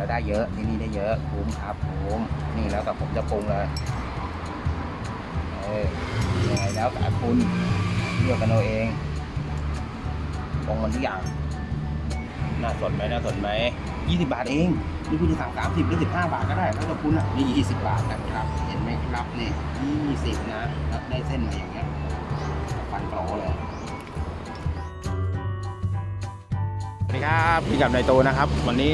แล้วได้เยอะที่นี่ได้เยอะคุ้มครับคุ้มนี่แล้วแต่ผมจะปรุงเลยเออยังไงแล้วแต่คุณเลือกกันเอาเองปรุงมันทุกอย่างน่าสนไหมน่าสนไหมยี่สิบบาทเองนี่คุณจะสั่งสามสิบหรือสิบห้าบาทก็ได้แล้วแต่คุณอะนี่ยี่สิบบาทนะครับ เห็นไหมครับนี่ยี่สิบนะแล้วได้เส้นมาอย่างเงี้ยฟันโปรเลยสวัสดีครับพี่กับนายโตนะครับ วันนี้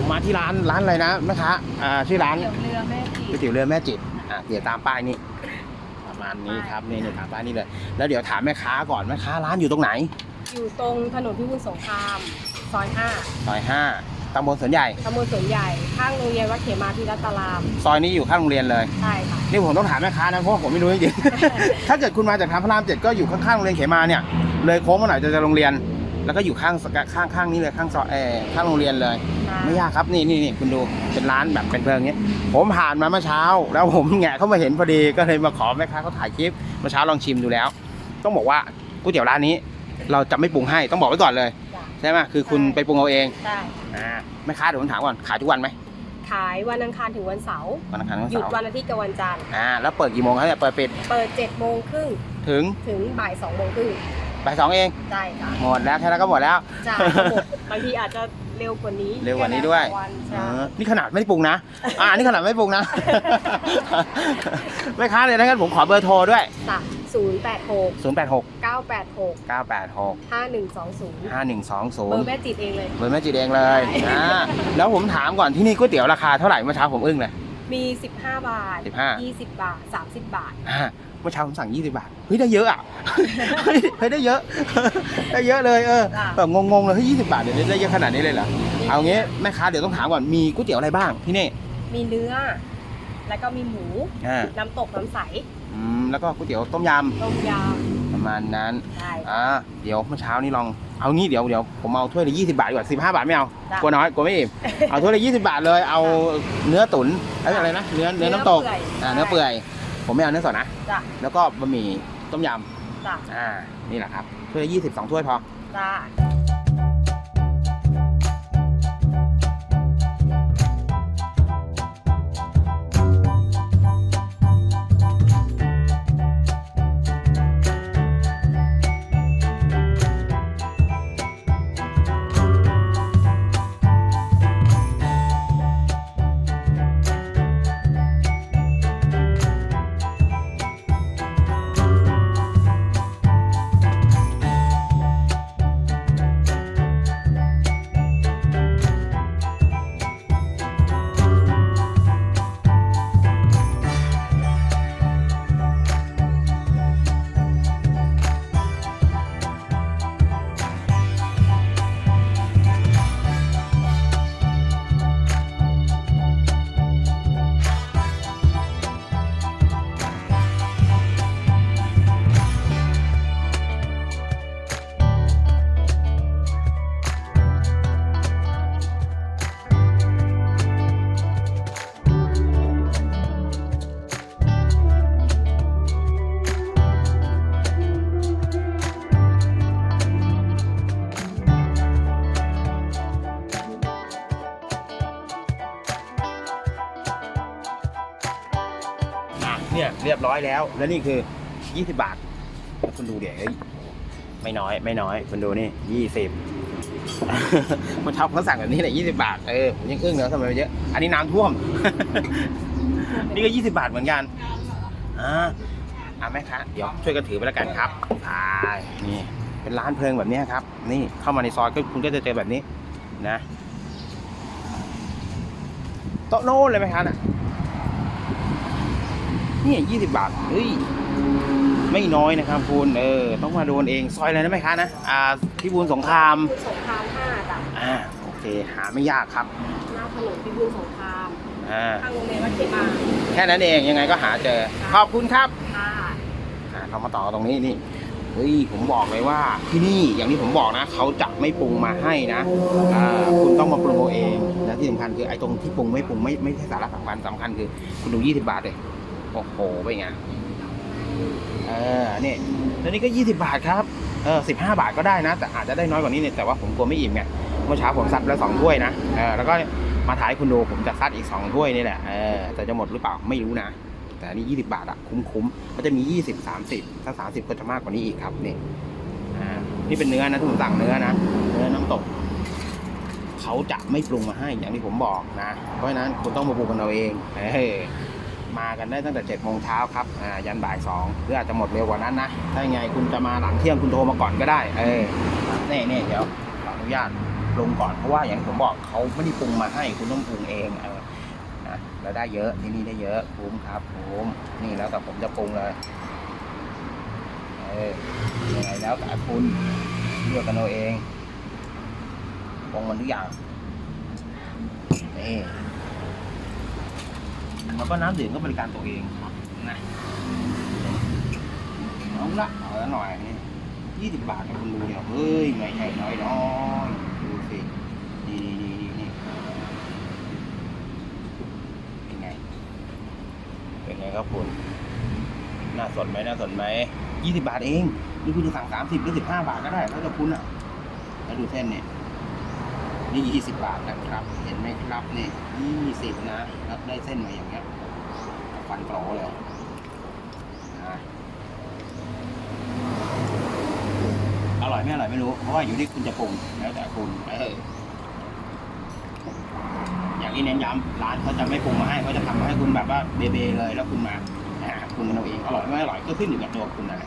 ผมมาที่ร้านร้านอะไรนะแม่ค้าอ่าชื่อร้านเดี๋ยวเรือแม่จีก๋วยเตี๋ยวเรือแม่จิตอะเดี๋ยวตามป้ายนี่ประมาณนี้ครับนี่นี่ตามป้ายนี่เลย แล้วเดี๋ยวถามแม่ค้าก่อนแม่ค้าร้านอยู่ตรงไหน อยู่ตรงถนนพิบูลสงครามซอยซอยห้าตำบลสวนใหญ่5ตำบลสวนใหญ่ข้างโรงเรียนวัดเขมาพิรัตราม ซอยนี้อยู่ข้างโรงเรียนเลยใช่ค่ะนี่ผมต้องถามแม่ค้านะเพราะว่าผมไม่รู้จริงๆถ้าเกิดคุณมาจากทางพระรามเจ็ดก็อยู่ข้างๆโรงเรียนเขมาเนี่ย เลยโค้งมาหน่อยจะเจอโรงเรียน แล้วก็อยู่ข้างข้างข้างนี้เลยข้างซอยเออข้างโรงเรียนเลย ไม่ยากครับนี่นี่นี่คุณดูเป็นร้านแบบเป็นเพลิงเงี้ย ผมผ่านมาเมื่อเช้า แล้วผมแงะเข้ามาเห็นพอดีก็เลยมาขอแม่ค้าเขาถ่ายคลิปเมื่อเช้าลองชิมดูแล้ว ต้องบอกว่าก๋วยเตี๋ยวร้านนี้ เราจะไม่ปรุงให้ต้องบอกไว้ก่อนเลยจ้ะใช่ไหมคือคุณไปปรุงเอาเองใช่อ่าแม่ค้าเดี๋ยวผมถามก่อนขายทุกวันไหมขายวันอังคารถึงวันเสาร์วันอังคารถึงวันหยุดเสาร์วันอาทิตย์กับวันจันทร์อ่าแล้วเปิดกี่โมงครับเนี่ยเปิดปิดเปิด7โมงครึ่งถึงถึงบ่าย2โมงครึ่ง บ่ายสองเอง ใช่ค่ะหมดแล้วแค่นั้นก็หมดแล้ว จ่ายหมดบางทีอาจจะเร็วกว่านี้เร็วกว่านี้ด้วยแค่วันเอใช่อนี่ขนาดไม่ปรุงนะ อ่านี่ขนาดไม่ปรุงนะแม่ค้าเลยนะงั้นผมขอเบอร์โทรด้วย จ้ะ0 8 6 0 8 6 9 8 6 9 8 6 5 1 2 0 5 1 2เบอร์0แม่จิตเองเลย เบอร์แม่จีดเองเลยใช่อ่าแล้วผมถามก่อนที่นี่ก๋วยเตี๋ยวราคาเท่าไหร่เมื่อเช้าผมอึ้งเลย มี 15 บาท 15 20 บาท 30 บาท อ่าเมื่อเช้าผมสั่ง 20 บาท เฮ้ย ได้เยอะอะ เฮ้ยเฮ้ยได้เยอะ ได้เยอะเลยเออจ้ะ แบบงงๆเลยเฮ้ย20 บาทเดี๋ยวนี้ได้เยอะขนาดนี้เลยเหรอ เอางี้แม่ค้าเดี๋ยวต้องถามก่อน มีก๋วยเตี๋ยวอะไรบ้างที่นี่ มีเนื้อ แล้วก็มีหมู อ่าน้ำตกน้ำใส อืมแล้วก็ก๋วยเตี๋ยวต้มยต้มยำ ประมาณนั้นำใช่อ่าเดี๋ยวเมื่อเช้านี้ลองเอางี้เดี๋ยวเดี๋ยวผมเอาถ้วยละ20บาทดีกว่า15บาทไม่เอาจ้ะ กลัวน้อยกลัวไม่อิ่มเอาถ้วยละ20บาทเลยเอาเนื้อตุ๋นเอ้ยอะไรนะเนื้อเนื้อน้ำตกเปื่อยอ่าเนื้อเปื่อย ผมไม่เอาเนื้อสดนะจ้ะแล้วก็บะหมี่ต้มยจ้ะำอ่านี่แหละครับถ้วยละ20สองถ้วยพอ จ้ะ เนี่ย เรียบร้อยแล้ว แล้วนี่คือ 20 บาทคุณดูเดี๋ยวไม่น้อย ไม่น้อย คุณดูนี่ 20มันชอบเขาสั่งแบบนี้แหละ20 บาท เออ ผมยังอึ้งเลยว่าทำไมเยอะ อันนี้น้ำท่วม นี่ก็ 20 บาทเหมือนกัน อ่าอะแม่ค้าเดี๋ยวช่วยกันถือไปแล้วกันครับใช่นี่เป็นร้านเพลิงแบบนี้ครับ นี่เข้ามาในซอยก็คุณก็จะเจอแบบนี้นะโต๊ะโน้นเลยไหมคะน่ะ เนี่ยยี่สิบบาทเฮ้ยไม่น้อยนะครับคุณเออต้องมาโดนเองซอยอะไรนะแม่ค้านะอ่าพิบูลสงครามสงคราม5จ้ะอ่าโอเคหาไม่ยากครับหน้าถนนพิบูลสงครามอ่าข้างโรงเรียนวัดเขมาแค่นั้นเองยังไงก็หาเจอขอบคุณครับค่ะอ่าเรามาต่อตรงนี้นี่เฮ้ยผมบอกเลยว่าที่นี่อย่างที่ผมบอกนะ เขาจะไม่ปรุงมาให้นะอ่าคุณต้องมาปรุงเอาเองและที่สำคัญคือไอ้ตรงที่ปรุงไม่ปรุงไม่ไม่ใช่สาระสำคัญสำคัญคือคุณดูยี่สิบบาทเลย โอ้โหเป็นไงเออนี่แล้วนี่ก็ 20 บาทครับเออ15บาทก็ได้นะ แต่อาจจะได้น้อยกว่านี้เนี่ยแต่ว่าผมกลัวไม่อิ่มไงเมื่อเช้าผมซัดแล้วสองถ้วยนะเออแล้วก็มาถ่ายคุณดูผมจะซัดอีกสองถ้วยนี่แหละเออแต่จะหมดหรือเปล่าไม่รู้นะ แต่นนี้ยี่สิบาทอะคุ้มๆก็จะมียี่สิบสามสิบถ้าสามสิบก็จะมากกว่านี้อีกครับนี่อ่านี่เป็นเนื้อนะที่ผมสั่งเนื้อนะเนื้อน้ำตกเขาจะไม่ปรุงมาให้อย่างที่ผมบอกนะ เพราะฉะนั้นคุณต้องมาปรุงกันเอาเองเออ มากันได้ตั้งแต่เจ็ดโมงเช้าครับอ่ายันบ่ายสองหรืออาจจะหมดเร็วกว่านั้นนะถ้ายังไงคุณจะมาหลังเที่ยงคุณโทรมาก่อนก็ได้เออนี่นี่เดี๋ยวขออนุญาตปรุงก่อนเพราะว่าอย่างที่ผมบอกเขาไม่ได้ปรุงมาให้คุณต้องปรุงเองเออนะแล้วได้เยอะที่นี่ได้เยอะคุ้มครับคุ้มนี่แล้วแต่ผมจะปรุงเลยเออยังไงแล้วแต่คุณเลือกกันเอาเองปรุงมันทุกอย่างนี่ แล้วก็น้ำดื่มก็บริการตัวเองครับนะเอาละเอาละหน่อยนี่ยี่สิบบาทนะคุณดูเนี่ยเฮ้ยไม่ใช่น้อยน้อยๆดูสินี่นี่นี่นี่เป็นไง เป็นไงครับคุณ น่าสนไหมน่าสนไหมยี่สิบบาทเองหรือคุณจะสั่งสามสิบหรือสิบห้าบาทก็ได้แล้วแต่คุณอะแล้วดูเส้นเนี่ย นี่ยี่สิบบาทนะครับ เห็นไหมครับนี่ยี่สิบนะ แล้วได้เส้นมาอย่างเงี้ยฟันกรเลยนะอร่อยไม่อร่อยไม่รู้ เพราะว่าอยู่ที่คุณจะปรุงแล้วแต่คุณเอออย่างที่เน้นย้ำร้านเขาจะไม่ปรุงมาให้เขาจะทำมาให้คุณแบบว่าเบเบเลยแล้วคุณมาหาคุณเอาเองอร่อยไม่อร่อยก็ขึ้นอยู่กับตัวคุณนะ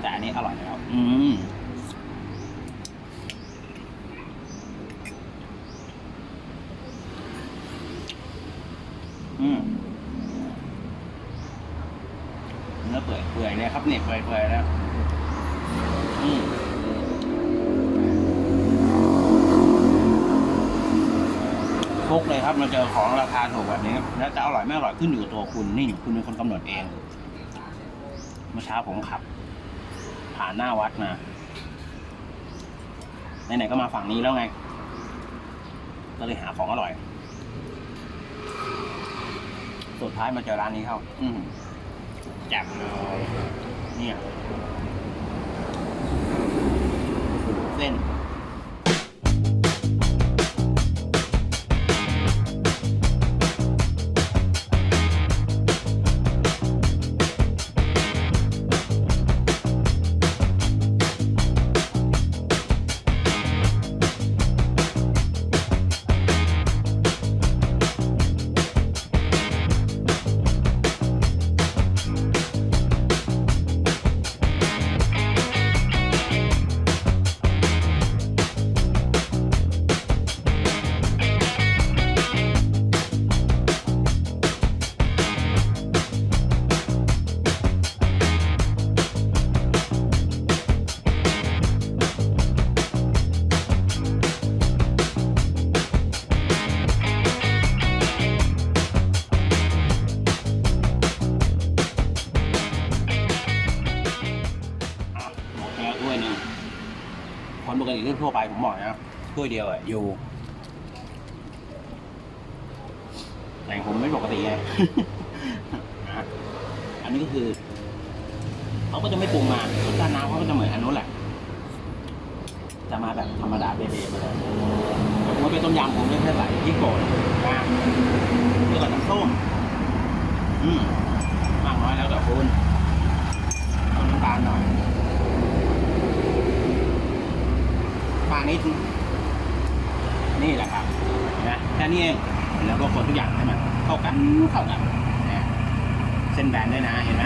แต่อันนี้อร่อยแล้ว อืม อืมเนื้อเปื่อยเปื่อยเลยครับเนี่เปื่อยเปื่อยแล้วอืมฟุกเลยครับมาเจอของราคาถูกแบบนี้แล้วจะอร่อยไม่อร่อยขึ้นอยู่กับตัวคุณนี่คุณเป็นคนกำหนดเองเมื่อเช้าผมขับ ผ่านหน้าวัดมาไหนๆก็มาฝั่งนี้แล้วไง ก็เลยหาของอร่อย สุดท้ายมาเจอร้านนี้เข้า อืมจ่มเลย เนี่ยเส้น คนปกติเรื่องทั่วไปผมบอกนะถ้วยเดียวอะอยู่แต่ผมไม่ปกติไงนะอันนี้ก็คือเขาก็จะไม่ปรุงมารสชาติน้ำเขาก็จะเหมือนอันนู้นแหละ จะมาแบบธรรมดาเบเบไปเลยผมว่าเป็นต้มยำผมไม่ใช่ใส่พริกโกนนะเรียกว่าน้ำส้มอืมมากน้อยแล้วแต่คุณเอาน้ำตาลหน่อย มิดนี่แหละครับนไหมแค่นี้เองแล้วก็คนทุกอย่างให้มันเข้ากันเข้ากันเนี่ยเส้นแบนด้วยนะเห็นไหม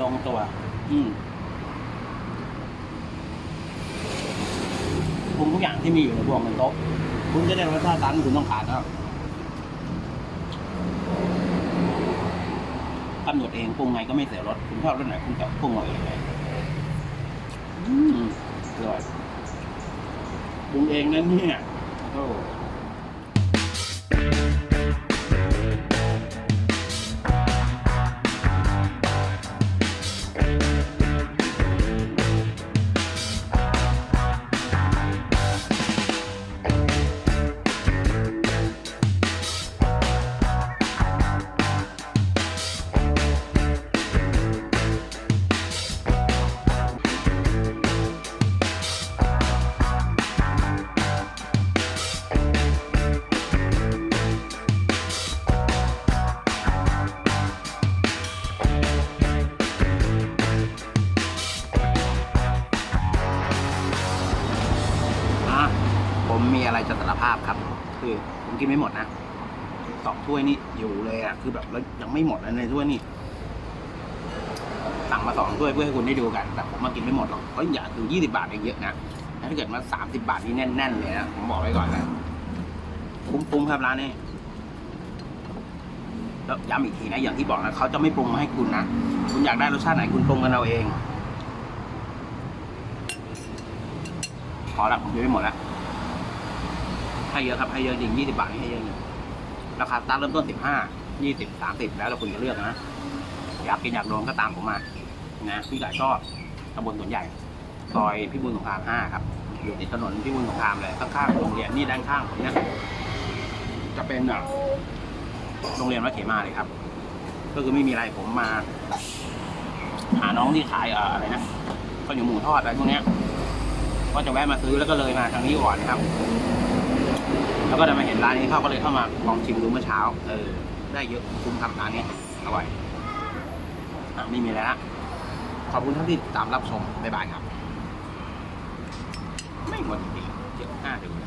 ลงตัว อืมปรุงทุกอย่างที่มีอยู่ในพวงบนโต๊ะ คุณจะได้รสชาติตามที่คุณต้องการแล้วกำหนดเองปรุงไงก็ไม่เสียรสคุณชอบรสไหนคุณจะปรุงเอาเองเลยอืมอร่อยปรุงเองนั่นเนี่ยโอ้ ครับ คือผมกินไม่หมดนะสองถ้วยนี่อยู่เลยอะคือแบบแล้วยังไม่หมดนะในถ้วยนี่สั่งมาสองถ้วยเพื่อให้คุณได้ดูกัน แต่ผมมากินไม่หมดหรอกเพราะอย่าคือยี่สิบาทเองเยอะนะถ้าเกิดมาสามสิบาทนี่แน่น ๆ เลยนะผมบอกไว้ก่อนนะคุ้มๆครับร้านนี้แล้วย้ำอีกทีนะอย่างที่บอกนะเขาจะไม่ปรุงมาให้คุณนะคุณอยากได้รสชาติไหนคุณปรุงกันเอาเองพอละผมจะไม่หมดแล้ว ให้เยอะครับให้เยอะจริงยี่สิบาทนี่ให้เยอะจริงราคาตาร์ทเริ่มต้นสิบห้ายี่สิบสามสิบแล้วแต่คุณจะเลือกนะอยากกินอยากโดนก็ตามผมมานะพี่ไก่ก็ตำบลสวนใหญ่ซอยพิบูลสงครามห้าครับอยู่ติดถนนพิบูลสงครามเลยข้างๆโรงเรียนนี่ด้านข้างผมเนี่ยจะเป็นอะโรงเรียนวัดเขมาเลยครับ ก็คือไม่มีอะไรผมมา หาน้องที่ขายอะไรนะข้าวเหนียวหมูทอดอะไรพวกนี้ก็จะแวะมาซื้อแล้วก็เลยมาทางนี้ก่อนนะครับ แล้วก็ได้มาเห็นร้านนี้เข้าก็เลยเข้ามาลองชิมดูเมื่อเช้า เออ ได้เยอะคุ้มทำร้านนี้ อร่อยอะไม่มีแล้วนะขอบคุณท่านที่ตามรับชม บ๊ายบายครับ ไม่หมดจริงๆเจ็ดห้าเดี๋ยวน